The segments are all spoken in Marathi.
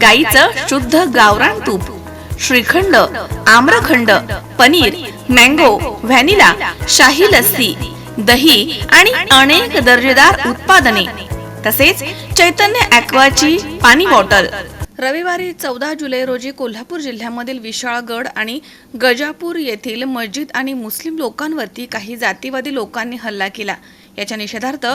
गाईचं शुद्ध गावरान तूप श्रीखंड आम्रखंड पनीर मँगो व्हॅनिला शाही लस्सी दही आणि अनेक दर्जेदार उत्पादने. तसेच चैतन्य ॲक्वाची पाणी बॉटल. रविवारी चौदा जुलै रोजी कोल्हापूर जिल्ह्यामधील विशाळगड आणि गजापूर येथील मस्जिद आणि मुस्लिम लोकांवरती काही जातीवादी लोकांनी हल्ला केला. याच्या निषेधार्थ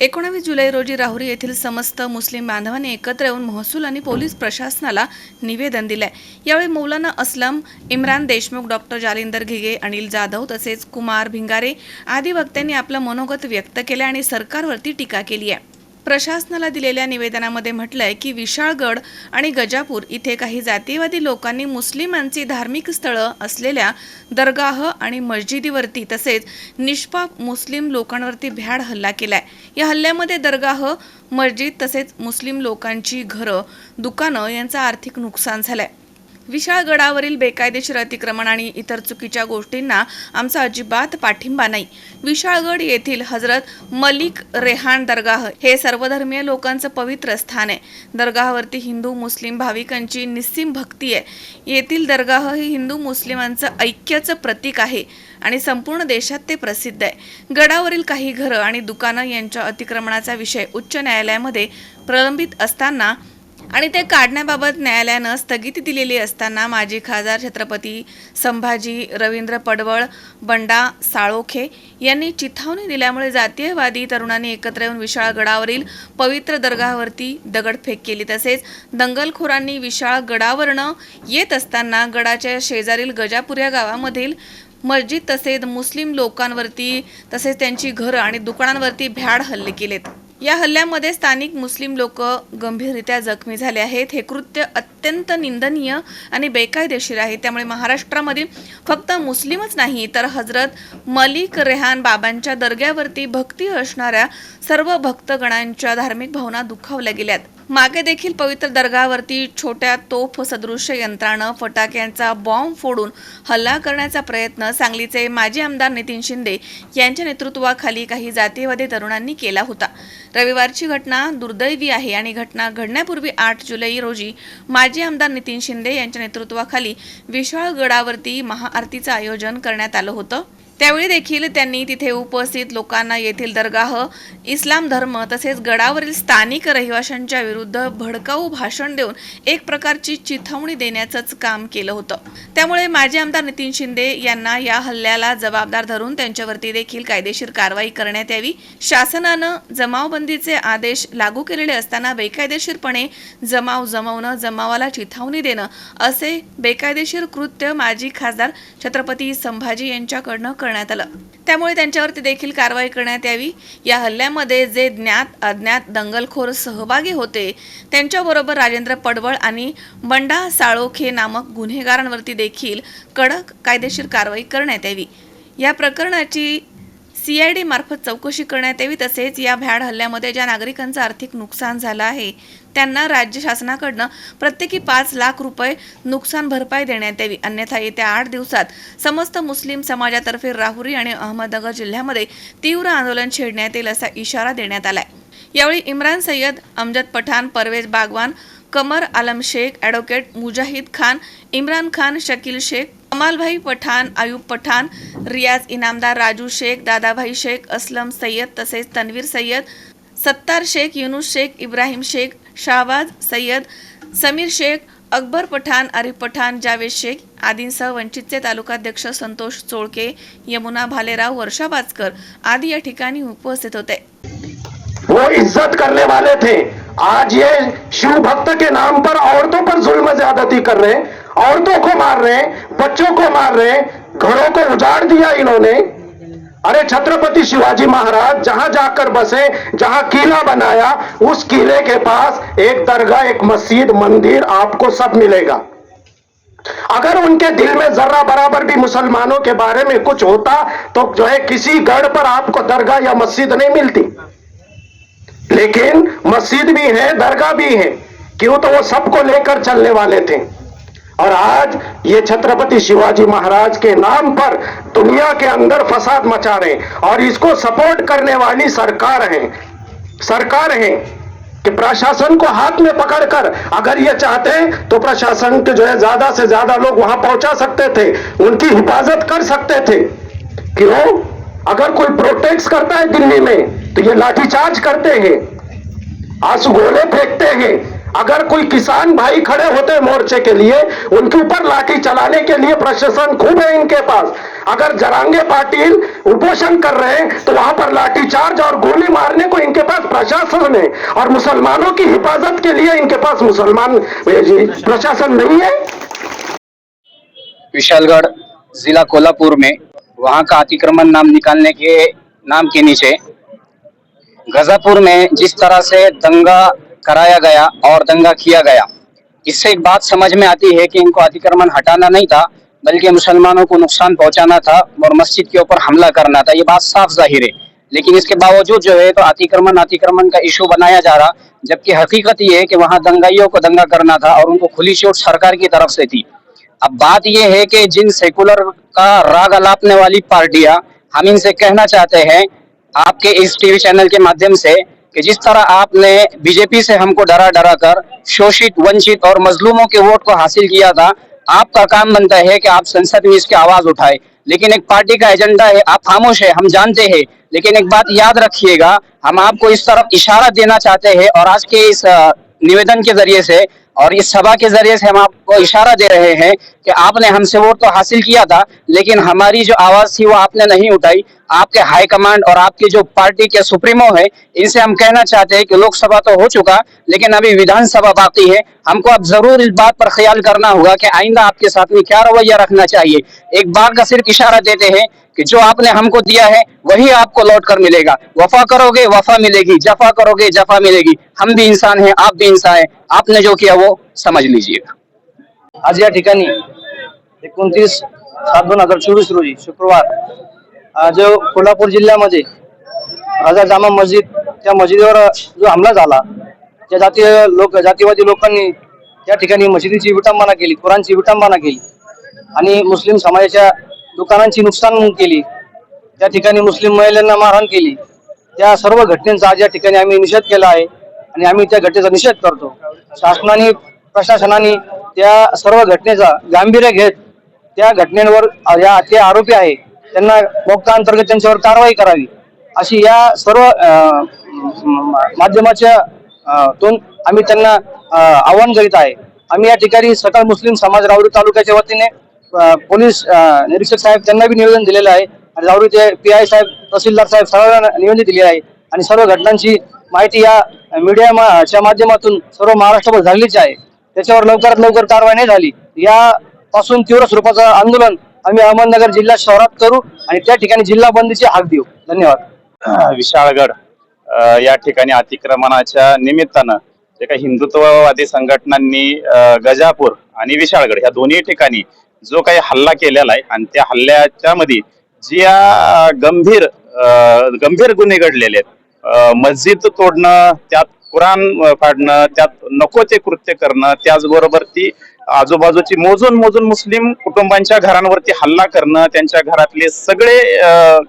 एकोणावीस जुलै रोजी राहुरी येथील समस्त मुस्लिम बांधवांनी एकत्र येऊन महसूल आणि पोलीस प्रशासनाला निवेदन दिलंय. यावेळी मौलाना असलम इम्रान देशमुख डॉक्टर जालिंदर घिगे अनिल जाधव तसेच कुमार भिंगारे आदी वक्त्यांनी आपलं मनोगत व्यक्त केलं आणि सरकारवरती टीका केली आहे प्रशासनाला दिलेल्या निवेदनामध्ये म्हटलंय की विशाळगड आणि गजापूर इथे काही जातीवादी लोकांनी मुस्लिमांची धार्मिक स्थळं असलेल्या दरगाह आणि मस्जिदीवरती तसेच निष्पाप मुस्लिम लोकांवरती भ्याड हल्ला केलाय. या हल्ल्यामध्ये दरगाह मस्जिद तसेच मुस्लिम लोकांची घरं दुकानं यांचं आर्थिक नुकसान झालंय. विशाळगडावरील बेकायदेशीर अतिक्रमण आणि इतर चुकीच्या गोष्टींना आमचा अजिबात पाठिंबा नाही. विशाळगड येथील हजरत मलिक रेहान दरगाह हे सर्वधर्मीय लोकांचं पवित्र स्थान आहे. दरगाहावरती हिंदू मुस्लिम भाविकांची निस्सीम भक्ती आहे. येथील दरगाह हे हिंदू मुस्लिमांचं ऐक्याचं प्रतीक आहे आणि संपूर्ण देशात ते प्रसिद्ध आहे. गडावरील काही घरं आणि दुकानं यांच्या अतिक्रमणाचा विषय उच्च न्यायालयामध्ये प्रलंबित असताना आणि ते काढण्याबाबत न्यायालयानं स्थगिती दिलेली असताना माजी खासदार छत्रपती संभाजी रवींद्र पडवळ बंडा साळोखे यांनी चिथावणी दिल्यामुळे जातीयवादी तरुणांनी एकत्र येऊन विशाळ गडावरील पवित्र दर्गावरती दगडफेक केली. तसेच दंगलखोरांनी विशाळ गडावरनं येत असताना गडाच्या शेजारील गजापूर या गावामधील मस्जिद तसेच मुस्लिम लोकांवरती तसेच त्यांची घरं आणि दुकानांवरती भ्याड हल्ले केलेत. या हल्ल्यामध्ये स्थानिक मुस्लिम लोक गंभीररित्या जखमी झाले आहेत. हे कृत्य अत्यंत निंदनीय आणि बेकायदेशीर आहे. त्यामुळे महाराष्ट्रामध्ये फक्त मुस्लिमच नाही तर हजरत मलिक रेहान बाबांच्या दर्ग्यावरती भक्ती असणाऱ्या सर्व भक्तगणांच्या धार्मिक भावना दुखावल्या गेल्यात. मागे देखील पवित्र दर्गावरती छोट्या तोफ सदृश्य यंत्रानं फटाक्यांचा बॉम्ब फोडून हल्ला करण्याचा प्रयत्न सांगलीचे माजी आमदार नितीन शिंदे यांच्या नेतृत्वाखाली काही जातीयवादी तरुणांनी केला होता. रविवारची घटना दुर्दैवी आहे आणि घटना घडण्यापूर्वी आठ जुलै रोजी माजी आमदार नितीन शिंदे यांच्या नेतृत्वाखाली विशाळगडावरती महाआरतीचं आयोजन करण्यात आलं होतं. त्यावेळी देखील त्यांनी तिथे उपस्थित लोकांना येथील दरगाह इस्लाम धर्म तसेच गडावरील स्थानिक रहिवाशांच्या विरुद्ध भडकाऊ भाषण देऊन एक प्रकारची चिथावणी देण्याचंच काम केलं होतं. त्यामुळे माजी आमदार नितीन शिंदे यांना या हल्ल्याला जबाबदार धरून त्यांच्यावरती देखील कायदेशीर कारवाई करण्यात यावी. शासनानं जमावबंदीचे आदेश लागू केलेले असताना बेकायदेशीरपणे जमाव जमवणं जमावाला चिथावणी देणं असे बेकायदेशीर कृत्य माजी खासदार छत्रपती संभाजी यांच्याकडनं करण्यात आलं. त्यामुळे त्यांच्यावरती देखील कारवाई करण्यात यावी. या हल्ल्यामध्ये जे ज्ञात अज्ञात दंगलखोर सहभागी होते त्यांच्याबरोबर राजेंद्र पडवळ आणि बंडा साळोखे नामक गुन्हेगारांवरती देखील कडक कायदेशीर कारवाई करण्यात यावी. या प्रकरणाची सीआयडी मार्फत चौकशी करण्यात यावी तसेच या भ्याड हल्ल्यामध्ये ज्या नागरिकांचं आर्थिक नुकसान झालं आहे त्यांना राज्य शासनाकडनं प्रत्येकी पाच लाख रुपये नुकसान भरपाई देण्यात यावी. अन्यथा येत्या आठ दिवसात समस्त मुस्लिम समाजातर्फे राहुरी आणि अहमदनगर जिल्ह्यामध्ये तीव्र आंदोलन छेडण्यात येईल असा इशारा देण्यात आलाय. यावेळी इम्रान सय्यद अमजद पठाण परवेज बागवान कमर आलम शेख ॲडव्होकेट मुजाहिद खान इम्रान खान शकील शेख कमालभाई पठाण आयुब पठाण रियाज इनामदार राजू शेख दादाभाई शेख असलम सय्यद तसेच तन्वीर सय्यद सत्तार शेख युनुस शेख इब्राहिम शेख शाहबाज सय्यद समीर शेख अकबर पठाण आरिफ पठाण जावेद शेख आदींसह वंचितचे तालुकाध्यक्ष संतोष चोळके यमुना भालेराव वर्षा बाजकर आदी या ठिकाणी उपस्थित होते. वो इज्जत करने वाले थे. आज ये शिव भक्त के नाम पर औरतों पर जुल्म ज्यादती कर रहे हैं. औरतों को मार रहे हैं, बच्चों को मार रहे हैं, घरों को उजाड़ दिया इन्होंने। अरे छत्रपति शिवाजी महाराज, जहाँ जाकर बसे, जहाँ किला बनाया, उस किले के पास एक दरगाह, एक मस्जिद, मंदिर आपको सब मिलेगा। अगर उनके दिल में जर्रा बराबर भी मुसलमानों के बारे में कुछ होता तो जो है किसी गढ़ पर आपको दरगाह या मस्जिद नहीं मिलती। लेकिन मस्जिद भी है, दरगाह भी है। क्यों तो वो सबको लेकर चलने वाले थे। और आज ये छत्रपति शिवाजी महाराज के नाम पर दुनिया के अंदर फसाद मचा रहे हैं और इसको सपोर्ट करने वाली सरकार है सरकार है कि प्रशासन को हाथ में पकड़कर अगर ये चाहते हैं तो प्रशासन के जो है ज़्यादा से ज़्यादा लोग वहाँ पहुँचा सकते थे, उनकी हिफाजत कर सकते थे। क्यों? अगर कोई प्रोटेक्ट करता है दिल्ली में तो ये लाठीचार्ज करते हैं। आँसू गोले फेंकते हैं। अगर कोई किसान भाई खड़े होते मोर्चे के लिए, उनके ऊपर लाठी चलाने के लिए प्रशासन खूब है इनके पास। अगर जरांगे पाटिल उपोषण कर रहे हैं तो वहाँ पर लाठी चार्ज और गोली मारने को इनके पास प्रशासन है। और मुसलमानों की हिफाजत के लिए इनके पास मुसलमान प्रशासन नहीं है? विशालगढ़ जिला कोल्हापुर में वहाँ का अतिक्रमण नाम निकालने के नाम के नीचे गजापुर में जिस तरह से दंगा कराया गया और दंगा किया गया, इससे एक बात समझ में आती है कि इनको अतिक्रमण हटाना नहीं था, बल्कि मुसलमानों को नुकसान पहुंचाना था और मस्जिद के ऊपर हमला करना था। ये बात साफ़ ज़ाहिर है। लेकिन इसके बावजूद जो है तो अतिक्रमण अतिक्रमण का इशू बनाया जा रहा, जबकि हकीकत ये है कि वहाँ दंगाइयों को दंगा करना था और उनको खुली चोट सरकार की तरफ़ से थी। अब बात यह है कि जिन सेकुलर का राग अलापने वाली पार्टियाँ, हम इनसे कहना चाहते हैं आपके इस टीवी चैनल के माध्यम से कि जिस तरह आपने बीजेपी से हमको डरा डरा कर शोषित, वंचित और मजलूमों के वोट को हासिल किया था, आपका काम बनता है कि आप संसद में इसकी आवाज़ उठाए। लेकिन एक पार्टी का एजेंडा है, आप खामोश है, हम जानते हैं। लेकिन एक बात याद रखिएगा, हम आपको इस तरफ़ इशारा देना चाहते हैं और आज के इस निवेदन के ज़रिए से और इस सभा के ज़रिए से हम आपको इशारा दे रहे हैं कि आपने हमसे वोट तो हासिल किया था, लेकिन हमारी जो आवाज़ थी वो आपने नहीं उठाई। आपके हाई कमांड और आपकी जो पार्टी के सुप्रीमो है, इनसे हम कहना चाहते हैं कि लोकसभा तो हो चुका, लेकिन अभी विधानसभा बाकी है। हमको अब ज़रूर इस बात पर ख्याल करना होगा कि आइंदा आपके साथ में क्या रवैया रखना चाहिए। एक बार का सिर्फ़ इशारा देते हैं कि जो आपने हमको दिया है, वही आपको लौट कर मिलेगा। वफा करोगे, वफा मिलेगी। जफा करोगे, जफा मिलेगी। हम भी इंसान हैं, आप भी इंसान हैं। आपने जो किया, वो समझ लीजिएगा। आज या ठिकाणी एकोणतीस सात दोन हज़ार चोवीस रोजी शुक्रवार जो कोल्हापूर जिल्ह्यामध्ये राजा जामा मस्जिद त्या मस्जिदीवर जो हमला झाला त्या जातीय लोक जातीवादी लोकांनी त्या ठिकाणी मशिदीची विटंबना केली कुरांची विटंबना केली आणि मुस्लिम समाजाच्या दुकानांची नुकसान केली त्या ठिकाणी मुस्लिम महिलांना मारहाण केली. त्या सर्व घटनेचा आज या ठिकाणी आम्ही निषेध केला आहे आणि आम्ही त्या घटनेचा निषेध करतो. शासनाने प्रशासनाने त्या सर्व घटनेचा गांभीर्य घेत त्या घटनेवर या ते आरोपी आहे त्यांना भोक्ताअंतर्गत त्यांच्यावर कारवाई करावी अशी या सर्व माध्यमाच्या तून आम्ही त्यांना आव्हान करीत आहे. आम्ही या ठिकाणी सकल मुस्लिम समाज राऊरी तालुक्याच्या वतीने पोलीस निरीक्षक साहेब त्यांना बी निवेदन दिलेलं आहे. आणि राऊरीचे पी आय साहेब तहसीलदार साहेब सर्वांना निवेदन दिले आहे. आणि सर्व घटनांची माहिती या मीडियाच्या माध्यमातून सर्व महाराष्ट्रभर झालेलीच आहे. त्याच्यावर लवकरात लवकर कारवाई नाही झाली. यापासून तीव्र स्वरूपाचं आंदोलन आम्ही अहमदनगर जिल्हा शहरात करू आणि त्या ठिकाणी जिल्हा बंदीची हाक देऊ. धन्यवाद. विशाळगड या ठिकाणी अतिक्रमणाच्या निमित्तानं जे काही हिंदुत्ववादी संघटनांनी गजापूर आणि विशाळगड या दोन्ही ठिकाणी जो काही हल्ला केलेला आहे आणि त्या हल्ल्याच्या मध्ये जी या गंभीर गंभीर गुन्हे घडलेले आहेत मस्जिद तोडणं त्यात कुराण फाडणं त्यात नको ते कृत्य करणं त्याचबरोबर ती आजूबाजूची मोजून मोजून मुस्लिम कुटुंबांच्या घरांवरती हल्ला करणं त्यांच्या घरातले सगळे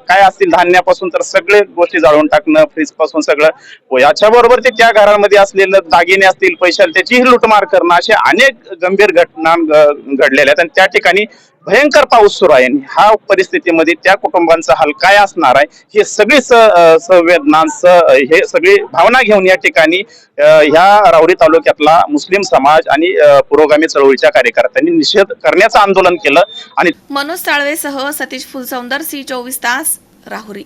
काय असतील धान्यापासून तर सगळे गोष्टी जाळून टाकणं फ्रीजपासून सगळं. व याच्याबरोबर ते त्या घरांमध्ये असलेलं दागिने असतील पैशाला त्याचीही लुटमार करणं अशा अनेक गंभीर घटना घडलेल्या आहेत. आणि त्या ठिकाणी भयंकर पाऊस सुरू आहे आणि ह्या परिस्थितीमध्ये त्या कुटुंबांचा हाल काय असणार आहे हे सगळी स संवेदना हे सगळी भावना घेऊन या ठिकाणी ह्या राऊरी तालुक्यातला मुस्लिम समाज आणि पुरोगामी चळवळीच्या कार्यकर्त्यांनी निषेध करण्याचं आंदोलन केलं आणि मनोज साळवेसह सतीश फुलसौंदर सी चोवीस तास राहुरी.